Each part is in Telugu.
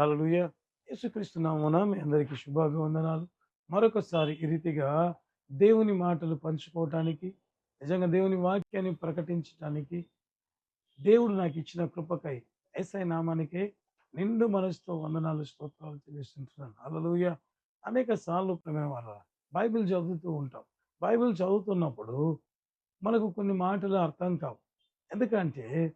హలలుయ యేసుక్రీస్తు నామమున మీ అందరికీ శుభాభివందనాలు. మరొకసారి ఈ రీతిగా దేవుని మాటలు పంచుకోవటానికి నిజంగా దేవుని వాక్యాన్ని ప్రకటించటానికి దేవుడు నాకు ఇచ్చిన కృపకై ఎస్ఐ నామానికే నిండు మనసుతో వందనాలు స్తోత్రాలు చెల్లిస్తుంటున్నాను హల్లెలూయా. అనేక సార్లు వాళ్ళ బైబిల్ చదువుతూ ఉంటాం. బైబిల్ చదువుతున్నప్పుడు మనకు కొన్ని మాటలు అర్థం కావు. ఎందుకంటే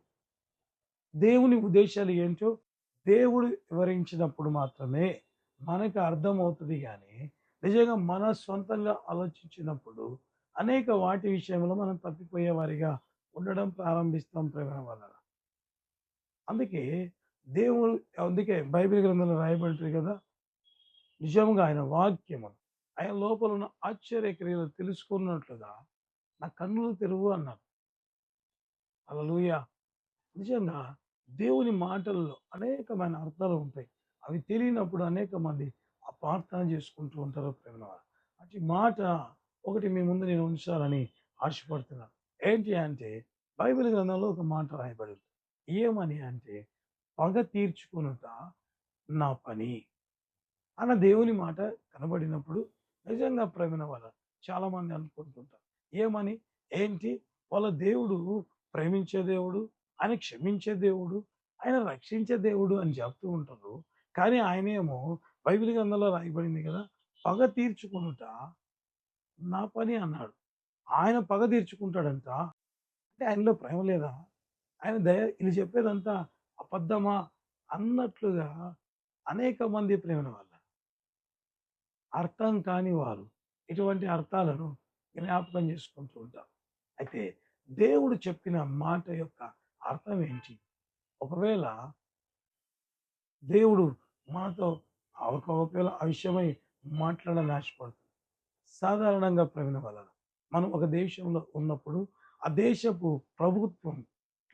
దేవుని ఉద్దేశాలు ఏంటో దేవుడు వివరించినప్పుడు మాత్రమే మనకు అర్థమవుతుంది కానీ నిజంగా మన సొంతంగా ఆలోచించినప్పుడు అనేక వాటి విషయంలో మనం తప్పిపోయేవారిగా ఉండడం ప్రారంభిస్తాం ప్రేమ వలన. అందుకే దేవుడు అందుకే బైబిల్ గ్రంథంలో రాయబడుతుంది కదా? నిజంగా ఆయన వాక్యము ఆయన లోపల ఉన్న ఆశ్చర్య క్రియలు తెలుసుకున్నట్లుగా నా కన్నులు తెరువు అన్నారు. అలలుయ నిజంగా దేవుని మాటల్లో అనేకమైన అర్థాలు ఉంటాయి. అవి తెలియనప్పుడు అనేక మంది ఆ ప్రార్థన చేసుకుంటూ ఉంటారు ప్రేమ అటు మాట ఒకటి మీ ముందు నేను ఉంచాలని ఆశపడుతున్నాను. ఏంటి అంటే బైబిల్ గ్రంథంలో ఒక మాట రాయబడి ఏమని అంటే పగ తీర్చుకునుట నా పని. అన్న దేవుని మాట కనబడినప్పుడు నిజంగా ప్రేమ వల్ల చాలామంది అనుకుంటుంటారు. ఏమని? ఏంటి? వాళ్ళ దేవుడు ప్రేమించే దేవుడు ఆయన క్షమించే దేవుడు ఆయన రక్షించే దేవుడు అని చెప్తూ ఉంటారు. కానీ ఆయనేమో బైబిల్ గ్రంథంలో రాయబడింది కదా పగ తీర్చుకునుట నా పని అన్నాడు. ఆయన పగ తీర్చుకుంటాడంట. అంటే ఆయనలో ప్రేమ లేదా? ఆయన దయ ఇది చెప్పేదంతా అబద్ధమా? అన్నట్లుగా అనేక మంది ప్రేమల వల్ల అర్థం కాని వారు ఇటువంటి అర్థాలను జ్ఞాపకం చేసుకుంటూ ఉంటారు. అయితే దేవుడు చెప్పిన మాట యొక్క అర్థం ఏంటి ఒకవేళ దేవుడు మనతో ఒకవేళ ఆ విషయమై మాట్లాడాలని ఆశపడుతుంది సాధారణంగా ప్రవీణ వలన మనం ఒక దేశంలో ఉన్నప్పుడు ఆ దేశపు ప్రభుత్వం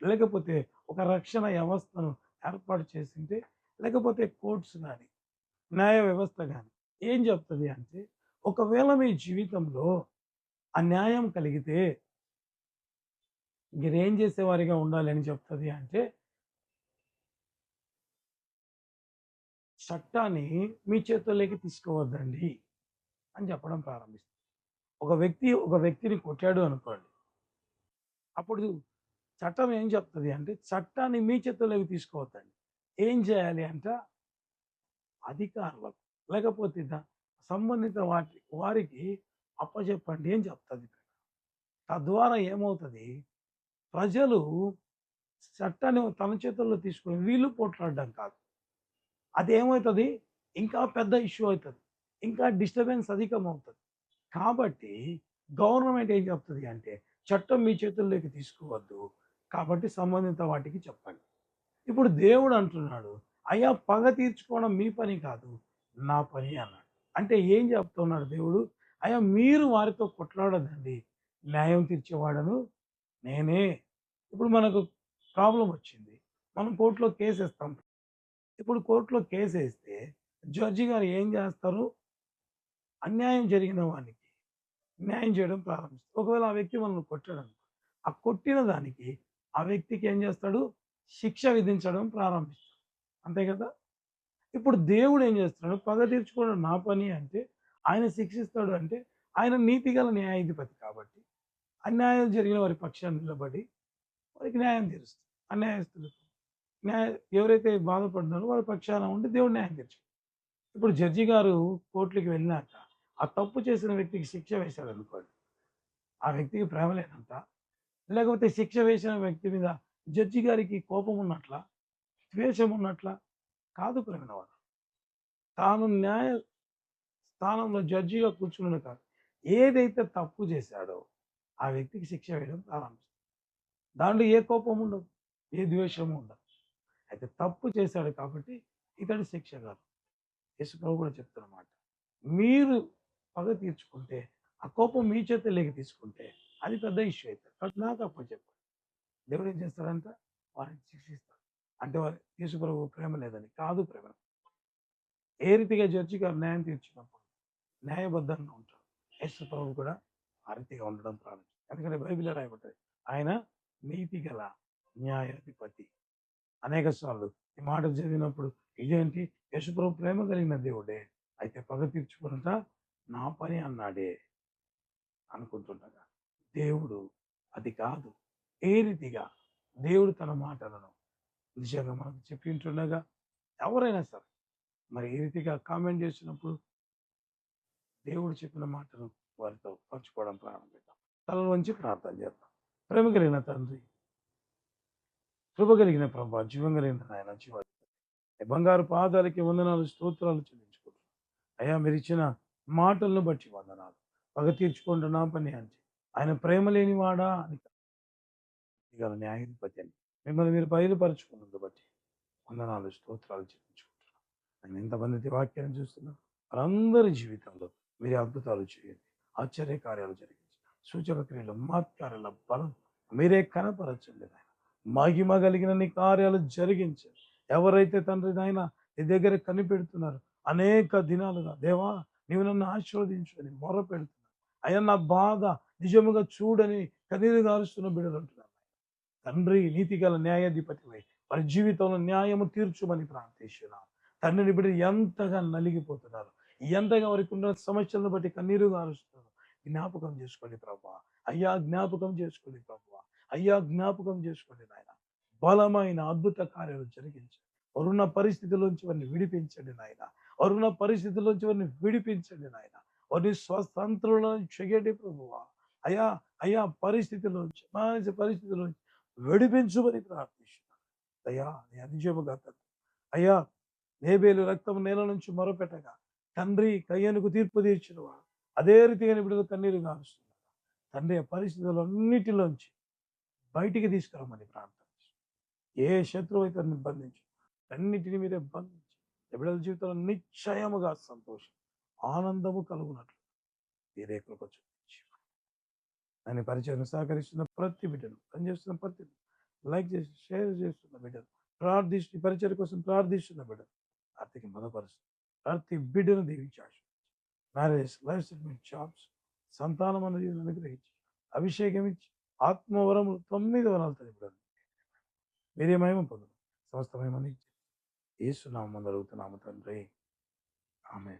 లేకపోతే ఒక రక్షణ వ్యవస్థను ఏర్పాటు చేసింటే లేకపోతే కోర్ట్స్ కానీ న్యాయ వ్యవస్థ కానీ ఏం చెప్తుంది అంటే ఒకవేళ మీ జీవితంలో అన్యాయం కలిగితే మీరేం చేసేవారిగా ఉండాలి అని చెప్తుంది అంటే చట్టాన్ని మీ చేతుల్లోకి తీసుకోవద్దండి అని చెప్పడం ప్రారంభిస్తుంది. ఒక వ్యక్తి ఒక వ్యక్తిని కొట్టాడు అనుకోండి అప్పుడు చట్టం ఏం చెప్తుంది అంటే చట్టాన్ని మీ చేతుల్లోకి తీసుకోవద్దండి. ఏం చేయాలి అంట అధికారులకు లేకపోతే దా- సంబంధిత వాటి వారికి అప్పచెప్పండి అని చెప్తుంది. తద్వారా ఏమవుతుంది ప్రజలు చట్టాన్ని తన చేతుల్లో తీసుకొని వీళ్ళు పోట్లాడడం కాదు. అది ఏమవుతుంది ఇంకా పెద్ద ఇష్యూ అవుతుంది. ఇంకా డిస్టర్బెన్స్ అధికం అవుతుంది కాబట్టి గవర్నమెంట్ ఏం చెప్తుంది అంటే చట్టం మీ చేతుల్లోకి తీసుకోవద్దు. కాబట్టి సంబంధిత వాటికి చెప్పండి. ఇప్పుడు దేవుడు అంటున్నాడు అయ్యా పగ తీర్చుకోవడం మీ పని కాదు నా పని అన్నాడు. అంటే ఏం చెప్తున్నాడు దేవుడు? అయ్యా మీరు వారితో కొట్లాడదండి. న్యాయం తీర్చేవాడను నేనే. ఇప్పుడు మనకు ప్రాబ్లం వచ్చింది. మనం కోర్టులో కేసు వేస్తాం ఇప్పుడు కోర్టులో కేసు వేస్తే జడ్జి గారు ఏం చేస్తారు? అన్యాయం జరిగిన వానికి న్యాయం చేయడం ప్రారంభిస్తారు. ఒకవేళ ఆ వ్యక్తి మనల్ని కొట్టడం ఆ కొట్టిన దానికి ఆ వ్యక్తికి ఏం చేస్తాడు? శిక్ష విధించడం ప్రారంభిస్తాడు. అంతే కదా? ఇప్పుడు దేవుడు ఏం చేస్తున్నాడు? పగ తీర్చుకోవడం నా పని అంటే ఆయన శిక్షిస్తాడు అంటే ఆయన నీతిగల న్యాయాధిపతి కాబట్టి అన్యాయం జరిగిన వారి పక్షాన్ని నిలబడి వారికి న్యాయం తీరుస్తుంది అన్యాయస్తులకు న్యాయ ఎవరైతే బాధపడుతున్నారో వారి పక్షాన ఉండి దేవుడు న్యాయం తీర్చాడు. ఇప్పుడు జడ్జి గారు కోర్టుకి వెళ్ళినాక ఆ తప్పు చేసిన వ్యక్తికి శిక్ష వేశాడు అనుకోండి ఆ వ్యక్తికి ప్రేమ లేనంత లేకపోతే శిక్ష వేసిన వ్యక్తి మీద జడ్జి గారికి కోపం ఉన్నట్ల ద్వేషం ఉన్నట్ల కాదు ప్రేమ వాడు. తాను న్యాయ స్థానంలో జడ్జిగా కూర్చున్నాడు కాదు ఏదైతే తప్పు చేశాడో ఆ వ్యక్తికి శిక్ష వేయడం ప్రారంభిస్తుంది దాంట్లో ఏ కోపం ఉండదు ఏ ద్వేషము ఉండదు. అయితే తప్పు చేశాడు కాబట్టి ఇతడు శిక్ష కాదు. యేసు ప్రభు కూడా చెప్తున్నమాట. మీరు పగ తీర్చుకుంటే ఆ కోపం మీ చేతుల్లోకి తీసుకుంటే అది పెద్ద ఇష్యూ అవుతుంది కాబట్టి నాకు అప్పుడు చెప్పండి. దేవుడు ఏం చేస్తాడంట? వారిని శిక్షిస్తాడు. అంటే వారి యేసు ప్రభు ప్రేమ లేదని కాదు ప్రేమ. ఏ రీతిగా జడ్జి గారు న్యాయం తీర్చినప్పుడు న్యాయబద్ధంగా ఉంటాడు యేసు ప్రభు కూడా ఆ రీతిగా ఉండడం ప్రారంభించాడు ఎందుకంటే బైబిల్ రాయబడ్డది. ఆయన నీతి గల న్యాయాధిపతి. అనేక సార్లు ఈ మాట చదివినప్పుడు ఇదేంటి యశుప్రభు ప్రేమ కలిగిన దేవుడే. అయితే పగ తీర్చుకున్నట నా పని అన్నాడే అనుకుంటుండగా. దేవుడు అది కాదు. ఏ రీతిగా దేవుడు తన మాటలను నిజంగా మనకు చెప్పింటుండగా ఎవరైనా సరే మరి ఏ రీతిగా కామెంట్ చేసినప్పుడు దేవుడు చెప్పిన మాటను వారితో పంచుకోవడం ప్రారంభిద్దాం. తల ప్రార్థన చేద్దాం. ప్రేమ కలిగిన తండ్రి కృప కలిగిన ప్రభా జీవం కలిగిన ఆయన జీవ బంగారు పాదాలకి వందనాలు స్తోత్రాలు చెల్లించుకుంటున్నాం. అయ్యా మీరు ఇచ్చిన మాటలను బట్టి వందనాలు. పగ తీర్చుకుంటున్నా పని అంటే ఆయన ప్రేమ లేనివాడా అని గల న్యాయాధిపతి అని మిమ్మల్ని మీరు బయలుపరచుకున్నందు బట్టి వందనాలు స్తోత్రాలు చెల్లించుకుంటున్నాం. ఆయన ఎంతమంది వాక్యాన్ని చూస్తున్నాం? వారందరి జీవితంలో మీరు అద్భుతాలు చేయండి. ఆశ్చర్య కార్యాలు జరిగింది సూచక క్రియలు మాత్కార్యాల బలం మీరే కనపరచండి నాయన. మహిమ కలిగిన నీ కార్యాలు జరిగించండి. ఎవరైతే తండ్రి నాయన నీ దగ్గర కనిపెడుతున్నారు అనేక దినాలుగా దేవా నీవు నన్ను ఆశీర్వదించని మొర పెడుతున్నాను అయ్యా నా బాధ నిజముగా చూడని కన్నీరు గారుస్తున్న బిడలుంటున్నాను తండ్రి నీతిగల న్యాయాధిపతివై వారి జీవితంలో న్యాయము తీర్చుమని ప్రార్థిస్తున్నాను తండ్రిని బిడ్డ ఎంతగా నలిగిపోతున్నారు ఎంతగా వారికి ఉన్న సమస్యలను బట్టి కన్నీరు గారుస్తున్నారు. జ్ఞాపకం చేసుకోండి ప్రభా. అయ్యా జ్ఞాపకం చేసుకోండి ప్రభా. అయ్యా జ్ఞాపకం చేసుకోండి నాయన. బలమైన అద్భుత కార్యాలు జరిగించండి వరుణ పరిస్థితిలోంచి వారిని విడిపించండి నాయన. వరుణ పరిస్థితిలోంచి వారిని విడిపించండి నాయన. వారిని స్వతంత్రులను చెయ్యండి ప్రభువా. అయ్యా అయ్యా పరిస్థితిలోంచి మానసిక పరిస్థితిలోంచి విడిపించుమని ప్రార్థిస్తున్నాను. అయ్యా నీ అధిజముగా తండ్రి అయ్యా నేబేలు రక్తం నేల నుంచి మొరపెట్టగా తండ్రి కయ్యనుకు తీర్పు తీర్చిన వాడు. అదే రీతిగా ఇప్పుడు తన్నీరు కారుస్తున్నారు తండ్రి పరిస్థితులన్నిటిలోంచి బయటికి తీసుకురమ్మని ప్రార్థన ఏ శత్రువు అయితే బంధించు అన్నిటిని మీరే బంధించి బిడ్డల జీవితంలో నిశ్చయముగా సంతోషం ఆనందము కలుగునట్లు మీరే కృప చూపించి. దాని పరిచయం సహకరిస్తున్న ప్రతి బిడ్డను పనిచేస్తున్న ప్రతి లైక్ చేసి షేర్ చేస్తున్న బిడ్డను ప్రార్థిస్తు పరిచయం కోసం ప్రార్థిస్తున్న బిడ్డను ఆర్థిక బలపరుస్తుంది ప్రతి బిడ్డను దీవించాడు. మ్యారేజ్ లైఫ్ సెటిల్మెంట్ జాబ్స్ సంతానం అనేది అనుగ్రహించి అభిషేకం ఇచ్చి ఆత్మవరములు తొమ్మిది వరాలు తెలిపారు మీరే మహిమ పొందడం సమస్త మహిమని ఏసునామం అడుగుతున్నాము తండ్రి. ఆమె